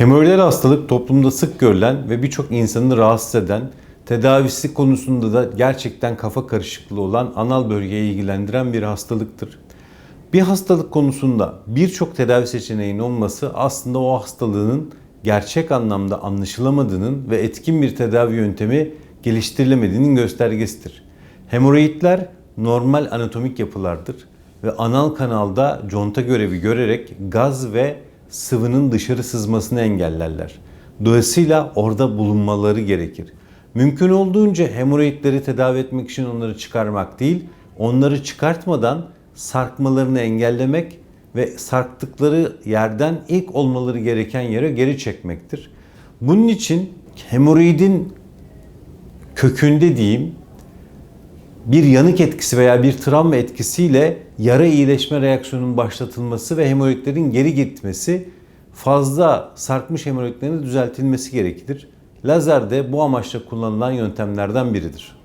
Hemoroidal hastalık toplumda sık görülen ve birçok insanı rahatsız eden, tedavisi konusunda da gerçekten kafa karışıklığı olan anal bölgeyi ilgilendiren bir hastalıktır. Bir hastalık konusunda birçok tedavi seçeneğinin olması aslında o hastalığın gerçek anlamda anlaşılamadığının ve etkin bir tedavi yöntemi geliştirilemediğinin göstergesidir. Hemoroidler normal anatomik yapılardır ve anal kanalda conta görevi görerek gaz ve sıvının dışarı sızmasını engellerler. Dolayısıyla orada bulunmaları gerekir. Mümkün olduğunca hemoroidleri tedavi etmek için onları çıkarmak değil, onları çıkartmadan sarkmalarını engellemek ve sarktıkları yerden ilk olmaları gereken yere geri çekmektir. Bunun için hemoroidin kökünde diyeyim bir yanık etkisi veya bir travma etkisiyle yara iyileşme reaksiyonunun başlatılması ve hemoroidlerin geri gitmesi fazla sarkmış hemoroidlerin düzeltilmesi gerekir. Lazer de bu amaçla kullanılan yöntemlerden biridir.